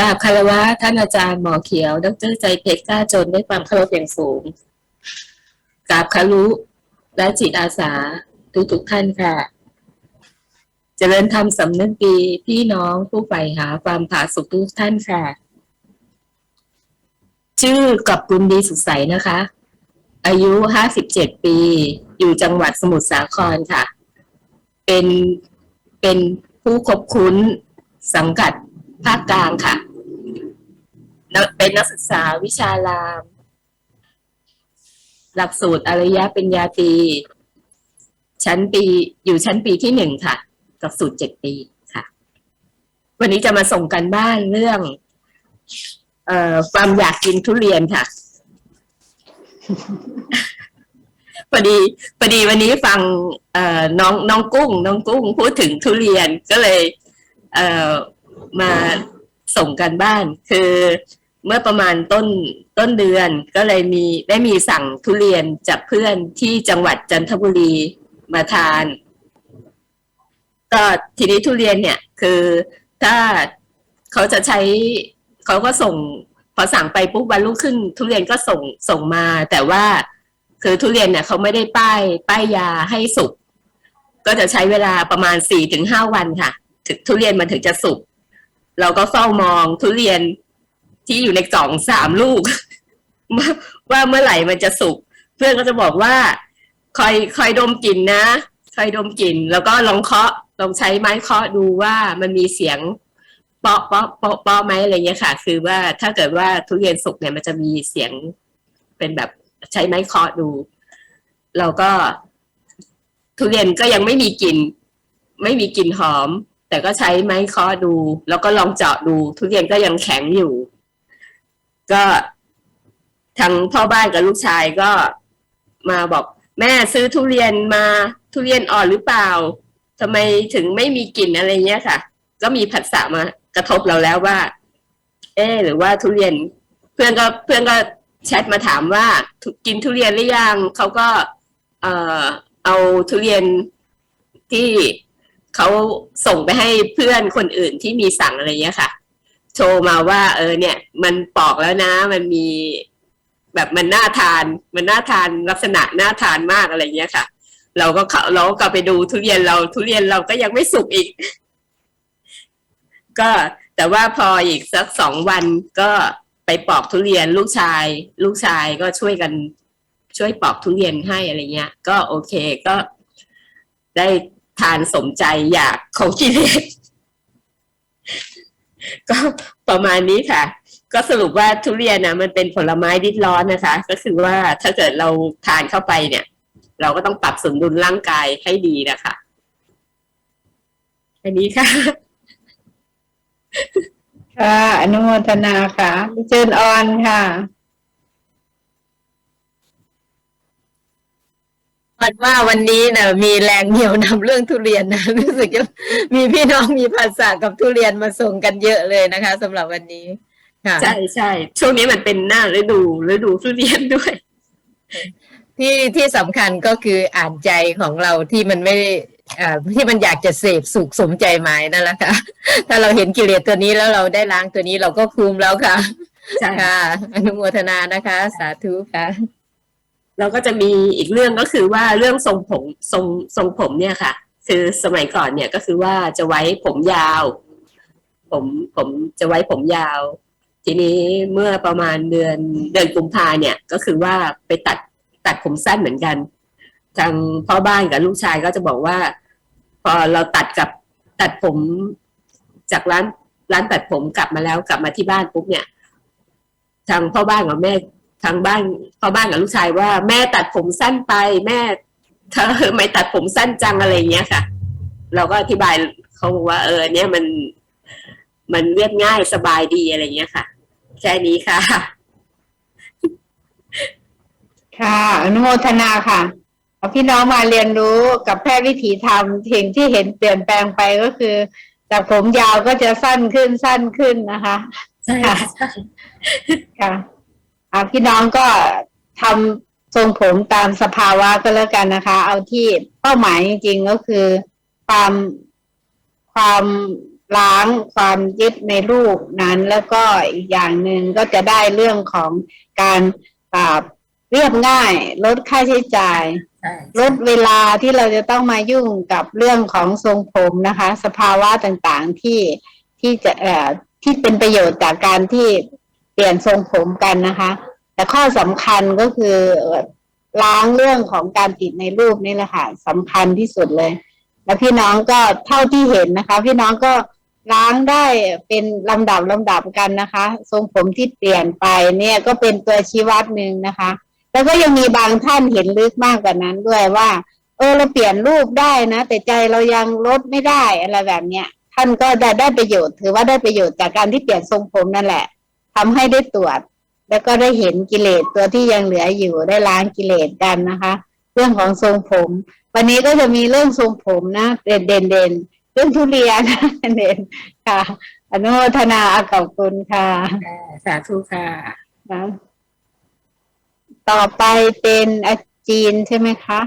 กราบคารวะท่านอาจารย์หมอเขียว ดรใจเพชรกล้าจนด้วยความเคารพอย่างสูงกราบคารุและจิตอาสาทุกทุกๆท่านค่ะเจริญธรรมสำนึกดีพี่น้องผู้ใฝ่หาความผาสุกทุกท่านค่ะ ชื่อกับกุลดีสุขใสนะคะ อายุห้าสิบเจ็ดปี อยู่จังหวัดสมุทรสาครค่ะ เป็นเป็นผู้คบคุ้นสังกัดภาคกลางค่ะ เป็นนักศึกษาวิชาราม หลักสูตรอริยปัญญาตรีชั้นปีอยู่ชั้นปีที่หนึ่งค่ะ กับสูตรเจ็ดปีค่ะ วันนี้จะมาส่งกันบ้านเรื่องเอ่อความอยากกินทุเรียนค่ะพอดีพอดีวันนี้ฟังเอ่อน้องน้องกุ้ง น้องกุ้งพูดถึงทุเรียนก็เลย เอ่อมา ส่งกันบ้าน คือเมื่อประมาณต้นต้นเดือนก็เลยมีได้มีสั่งทุเรียนจากเพื่อนที่จังหวัดจันทบุรีมาทาน ก็ทีนี้ทุเรียนเนี่ยคือถ้าเขาจะใช้เขาก็ส่งพอสั่งไปปุ๊บวันรุ่งขึ้น ทุเรียนก็ส่งส่งมา แต่ว่าคือทุเรียนเนี่ยเขาไม่ได้ป้ายป้ายยาให้สุกก็จะใช้เวลาประมาณสี่ถึงห้าวันค่ะ ถึงทุเรียนมันถึงจะสุก เราก็เฝ้ามองทุเรียนที่อยู่ในกล่องสามลูกว่าว่าเมื่อไหร่มันจะสุก เพื่อนก็จะบอกว่า คอยคอยดมกลิ่นนะ คอยดมกลิ่น แล้วก็ลองเคาะลองใช้ไม้เคาะดูว่ามันมีเสียงเปาะเปาะเปาะเปาะไหมอะไรเงี้ยค่ะ คือว่าถ้าเกิดว่าทุเรียนสุกเนี่ยมันจะมีเสียงเป็นแบบใช้ไม้เคาะดู เราก็ทุเรียนก็ยังไม่มีกลิ่นไม่มีกลิ่นหอม แต่ก็ใช้ไม้เคาะดู แล้วก็ลองเจาะดู ทุเรียนก็ยังแข็งอยู่ ก็ทางพ่อบ้านกับลูกชายก็มาบอก แม่ซื้อทุเรียนมาทุเรียนอ่อนหรือเปล่าทำไมถึงไม่มีกลิ่นอะไรเงี้ยค่ะ ก็มีผัสสะมากระทบเราแล้วว่า เออหรือว่าทุเรียน เพื่อนก็เพื่อนก็แชทมาถามว่ากินทุเรียนหรือยังเขาก็ เอ่อเอาทุเรียนที่ เขาส่งไปให้เพื่อนคนอื่นที่มีสั่งอะไรเงี้ยค่ะ โชว์มาว่า เออ เนี่ย มันปอกแล้วนะ มันมีแบบมันน่าทาน มันน่าทานลักษณะน่าทานมากอะไรเงี้ยค่ะ เราก็เข้าเราก็กลับไปดูทุเรียนเราทุเรียนเราก็ยังไม่สุกอีก ก็แต่ว่าพออีกสักสองวันก็ไปปอกทุเรียนลูกชาย ลูกชายก็ช่วยกันช่วยปอกทุเรียนให้อะไรเงี้ย ก็โอเคก็ได้ ทานสมใจอยากของกิเลสก็ประมาณนี้ค่ะ ก็สรุปว่าทุเรียนนะมันเป็นผลไม้ดิดร้อนนะคะ ก็คือว่าถ้าเกิดเราทานเข้าไปเนี่ย เราก็ต้องปรับสมดุลร่างกายให้ดีนะคะอันนี้ค่ะ ค่ะ อนุโมทนาค่ะเชิญออนค่ะ วันว่าวันนี้นะมีแรงเหนียวนำเรื่องทุเรียนนะรู้สึกจะมีพี่น้องมีภาษากับทุเรียนมาส่งกันเยอะเลยนะคะสำหรับวันนี้ค่ะใช่ใช่ช่วงนี้มันเป็นหน้าฤดูฤดูทุเรียนด้วย ที่ที่สำคัญก็คืออ่านใจของเราที่มันไม่ได้อ่าที่มันอยากจะเสพสุขสมใจหมายนั่นแหละค่ะ ถ้าเราเห็นกิเลสตัวนี้แล้วเราได้ล้างตัวนี้เราก็คุ้มแล้วค่ะใช่ค่ะอนุโมทนานะคะ สาธุค่ะ เราก็จะมีอีกเรื่องก็คือว่าเรื่องทรงผมทรงทรงผมเนี่ยค่ะ คือสมัยก่อนเนี่ยก็คือว่าจะไว้ผมยาว ผมผมจะไว้ผมยาว ทีนี้เมื่อประมาณเดือนเดือนกุมภาเนี่ยก็คือว่าไปตัดตัดผมสั้นเหมือนกัน ทางพ่อบ้านกับลูกชายก็จะบอกว่า พอเราตัดกับตัดผมจากร้านร้านตัดผมกลับมาแล้วกลับมาที่บ้านปุ๊บเนี่ย ทางพ่อบ้านกับแม่ ทางบ้านพ่อบ้านกับลูกชายว่าแม่ตัดผมสั้นไป แม่เธอไม่ตัดผมสั้นจังอะไรอย่างเงี้ยค่ะ เราก็อธิบายเขาบอกว่า เออ เนี้ยมันมันเรียบง่ายสบายดีอะไรอย่างเงี้ยค่ะแค่นี้ค่ะ ค่ะ อนุโมทนาค่ะเอาพี่น้องมาเรียนรู้กับแพทย์วิถีธรรมสิ่งที่เห็นเปลี่ยนแปลงไปก็คือ จากผมยาวก็จะสั้นขึ้นสั้นขึ้นนะคะ ใช่ค่ะค่ะอ่า พี่น้องก็ทำทรงผมตามสภาวะก็แล้วกันนะคะ เอาที่เป้าหมายจริงๆก็คือ ความความล้างความยึดในรูปนั้น แล้วก็อีกอย่างหนึ่งก็จะได้เรื่องของการปราบเรียบง่าย ลดค่าใช้จ่ายใช่ลดเวลาที่เราจะต้องมายุ่งกับเรื่องของทรงผมนะคะ สภาวะต่างๆที่ที่จะเอ่อที่เป็นประโยชน์จากการที่เปลี่ยนทรงผมกันนะคะ แต่ข้อสำคัญก็คือล้างเรื่องของการติดในรูปนี่แหละค่ะสำคัญที่สุดเลย แล้วพี่น้องก็เท่าที่เห็นนะคะ พี่น้องก็ล้างได้เป็นลำดับลำดับกันนะคะ ทรงผมที่เปลี่ยนไปเนี่ยก็เป็นตัวชี้วัดหนึ่งนะคะ แล้วก็ยังมีบางท่านเห็นลึกมากกว่านั้นด้วยว่า เออเราเปลี่ยนรูปได้นะ แต่ใจเรายังลดไม่ได้อะไรแบบเนี้ยท่านก็ได้ได้ประโยชน์ ถือว่าได้ประโยชน์จากการที่เปลี่ยนทรงผมนั่นแหละทำให้ได้ตรวจ แล้วก็ได้เห็นกิเลสตัวที่ยังเหลืออยู่ได้ล้างกิเลสกันนะคะ เรื่องของทรงผม วันนี้ก็จะมีเรื่องทรงผมนะ เด่นเด่นเด่นเรื่องทุเรียนเด่นค่ะอนุโมทนาขอบคุณค่ะ สาธุค่ะนะต่อไปเป็นอาจีนใช่ไหมคะ